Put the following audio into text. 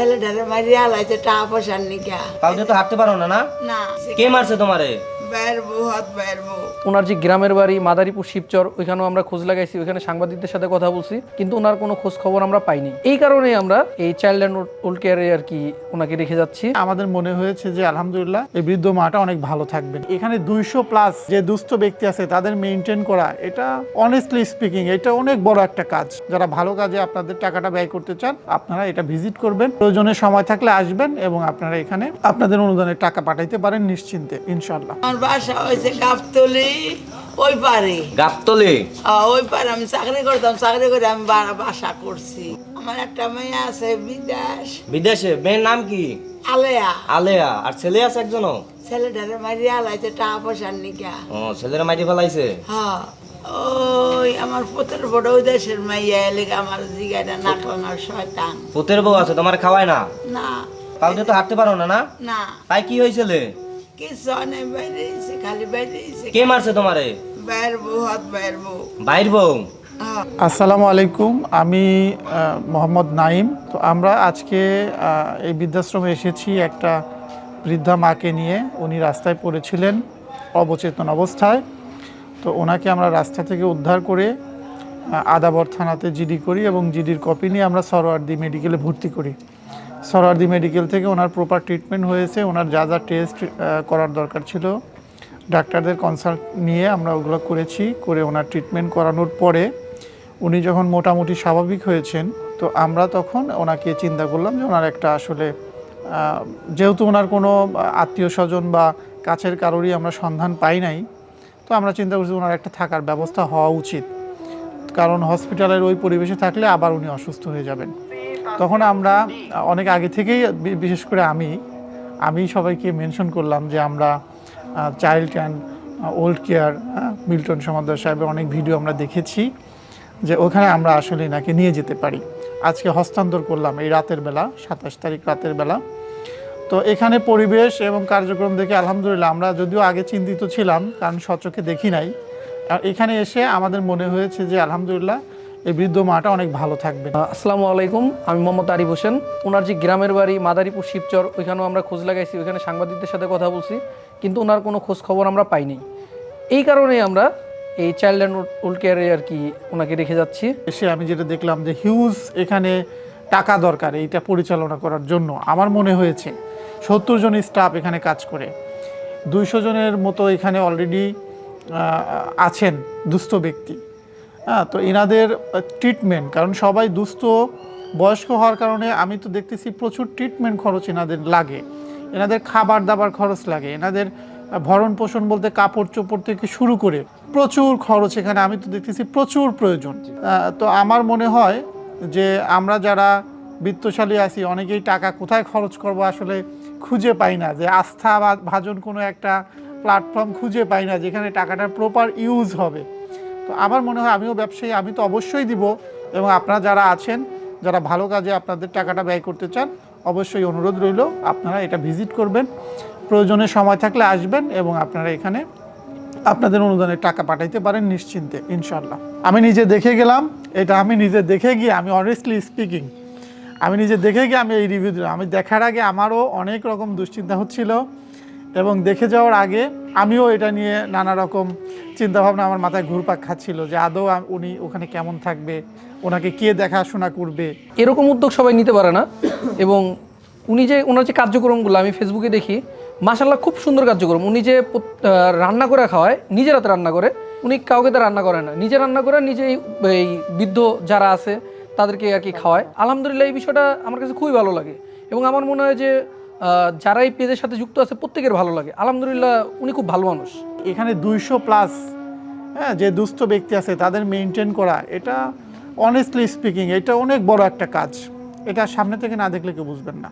ছেলেটারে মারিয়া লাইছে টাকা পয়সার নিকা। পাও তো হাঁটতে পারো না না? না। কে মারছে তোমারে? ওনার যে গ্রামের বাড়ি মাদারীপুর শিবচর ওইখানেও আমরা খোঁজ লাগাইছি ওইখানে সাংবাদিকদের সাথে কথা বলছি কিন্তু ওনার কোনো খোঁজ খবর আমরা পাইনি। এই কারণেই আমরা এই চাইল্ড অ্যান্ড ওল্ড কেয়ারে আর কি ওনাকে রেখে যাচ্ছি। আমাদের মনে হয়েছে যে আলহামদুলিল্লাহ এই বৃদ্ধ মাটা অনেক ভালো থাকবেন এখানে দুইশো প্লাস যে দুস্থ ব্যক্তি আছে তাদের মেনটেন করা এটা অনেস্টলি স্পিকিং এটা অনেক বড় একটা কাজ। যারা ভালো কাজে আপনাদের টাকাটা ব্যয় করতে চান আপনারা এটা ভিজিট করবেন। প্রয়োজনে সময় থাকলে আসবেন এবং আপনারা এখানে আপনাদের অনুদানের টাকা পাঠাইতে পারেন নিশ্চিন্তে ইনশাল্লাহ আমার বাসা হয়েছে গাবতলি ওই পারে। গাবতলে? আহ, ওই পারে আমি চাকরি করতাম চাকরি করে আমি বাসা করছি। আমার একটা মেয়ে আছে বিদেশ। বিদেশে? মেয়ের নাম কি? আলেয়া। আলেয়া। আর ছেলে আছে একজনও? ছেলেটারে মারিয়া লাইছে টাকা পয়সার নিকা। ও ছেলেরা মাইরি ফেলাইছে? হ্যাঁ। ওই আমার পুত্র বড় ওই দেশের মাইয়া এলে আমার জিগাটা নাকলানোর শয়তান। পুতের বউ আছে তোমার খাওয়ায় না? না। তো হাঁটতে পারো না না? না। তাই কি হয়েছিল খালি কে মারছে তোমারে? বাইর বউ হাত বাইর বউ। বাইর বউ? হ্যাঁ। আসসালামু আলাইকুম আমি মোহাম্মদ নাইম। তো আমরা আজকে এই বৃদ্ধাশ্রমে এসেছি একটা বৃদ্ধা মাকে নিয়ে। উনি রাস্তায় পড়েছিলেন অবচেতন অবস্থায়। তো ওনাকে আমরা রাস্তা থেকে উদ্ধার করে আদাবর থানাতে জিডি করি এবং জিডির কপি নিয়ে আমরা সরোয়ার্দি মেডিকেলে ভর্তি করি। সরোয়ার্দি মেডিকেল থেকে ওনার প্রপার ট্রিটমেন্ট হয়েছে, ওনার যা যা টেস্ট করার দরকার ছিল। ডাক্তারদের কনসাল্ট নিয়ে আমরা ওগুলো করেছি, করে ওনার ট্রিটমেন্ট করানোর পরে উনি যখন মোটামুটি স্বাভাবিক হয়েছেন, তো আমরা তখন ওনাকে চিন্তা করলাম যে ওনার একটা আসলে যেহেতু ওনার কোনো আত্মীয় স্বজন বা কাছের কারোরই আমরা সন্ধান পাই নাই তো আমরা চিন্তা করছি ওনার একটা থাকার ব্যবস্থা হওয়া উচিত। কারণ হসপিটালের ওই পরিবেশে থাকলে আবার উনি অসুস্থ হয়ে যাবেন। তখন আমরা, অনেক আগে থেকেই বিশেষ করে আমি আমি সবাইকে মেনশন করলাম যে আমরা child and old care Milton Samaddar সাহেবের অনেক ভিডিও আমরা দেখেছি যে ওখানে আমরা আসলে নাকি নিয়ে যেতে পারি। আজকে হস্তান্তর করলাম এই রাতের বেলা, সাতাশ তারিখ রাতের বেলা। তো এখানে পরিবেশ এবং কার্যক্রম দেখে আলহামদুলিল্লাহ আমরা যদিও আগে চিন্তিত ছিলাম কারণ সচকে দেখি নাই। আর এখানে এসে আমাদের মনে হয়েছে যে আলহামদুলিল্লাহ এই বৃদ্ধ মাটা অনেক ভালো থাকবে। আসসালামু আলাইকুম আমি মোহাম্মদ আরিফ হোসেন। ওনার যে গ্রামের বাড়ি মাদারীপুর শিবচর ওইখানেও আমরা খোঁজ লাগাইছি ওইখানে সাংবাদিকদের সাথে কথা বলছি কিন্তু ওনার কোনো খোঁজ খবর আমরা পাইনি এই কারণেই আমরা এই চাইল্ড অ্যান্ড ওল্ড কেয়ারে আর কি ওনাকে রেখে যাচ্ছি। এসে আমি যেটা দেখলাম যে হিউজ এখানে টাকা দরকার এইটা পরিচালনা করার জন্য। আমার মনে হয়েছে সত্তর জন স্টাফ এখানে কাজ করে। দুইশো জনের মতো এখানে অলরেডি আছেন দুস্থ ব্যক্তি। হ্যাঁ তো এনাদের ট্রিটমেন্ট কারণ সবাই দুস্থ, বয়স্ক হওয়ার কারণে আমি তো দেখতেছি প্রচুর ট্রিটমেন্ট খরচ এনাদের লাগে। এনাদের খাবার দাবার খরচ লাগে। এনাদের ভরণ পোষণ বলতে কাপড় চোপড় থেকে শুরু করে প্রচুর খরচ এখানে আমি তো দেখতেছি প্রচুর প্রয়োজন। তো আমার মনে হয় যে আমরা যারা বিত্তশালী আছি, অনেকেই টাকা কোথায় খরচ করব আসলে খুঁজে পাই না যে আস্থা বা ভাজন কোনো একটা প্ল্যাটফর্ম খুঁজে পাই না যেখানে টাকাটার প্রপার ইউজ হবে। তো আমার মনে হয় আমিও ব্যবসায়ী আমি তো অবশ্যই দিব এবং আপনারা যারা আছেন যারা ভালো কাজে আপনাদের টাকাটা ব্যয় করতে চান অবশ্যই অনুরোধ রইল আপনারা এটা ভিজিট করবেন। প্রয়োজনে সময় থাকলে আসবেন এবং আপনারা এখানে আপনাদের অনুদানের টাকা পাঠাইতে পারেন নিশ্চিন্তে ইনশাল্লাহ আমি নিজে দেখে গেলাম এটা আমি নিজে দেখে গিয়ে আমি অনেস্টলি স্পিকিং আমি নিজে দেখে গিয়ে আমি এই রিভিউ দিলাম। আমি দেখার আগে আমারও অনেক রকম দুশ্চিন্তা হচ্ছিল এবং দেখে যাওয়ার আগে আমিও এটা নিয়ে নানা রকম চিন্তাভাবনা আমার মাথায় ঘুরপাক খাচ্ছিল যে আদৌ উনি ওখানে কেমন থাকবে, ওনাকে কে দেখাশোনা করবে। এরকম উদ্যোগ সবাই নিতে পারে না। এবং উনি যে, ওনার যে কার্যক্রমগুলো আমি ফেসবুকে দেখি মাসাল্লাহ খুব সুন্দর কার্যক্রম। উনি যে রান্না করে খাওয়ায়, নিজের হাতে রান্না করে, উনি কাউকে তো রান্না করে না। নিজে রান্না করে নিজে এই- এই বৃদ্ধ যারা আছে তাদেরকে আর কি খাওয়ায়। আলহামদুলিল্লাহ এই বিষয়টা আমার কাছে খুবই ভালো লাগে এবং আমার মনে হয় যে যারা এই পেজের সাথে যুক্ত আছে প্রত্যেকের ভালো লাগে। আলহামদুলিল্লাহ উনি খুব ভালো মানুষ। এখানে দুইশো প্লাস হ্যাঁ যে দুস্থ ব্যক্তি আছে তাদের মেনটেন করা, এটা অনেস্টলি স্পিকিং এটা অনেক বড় একটা কাজ। এটা সামনে থেকে না দেখলে কেউ বুঝবেন না।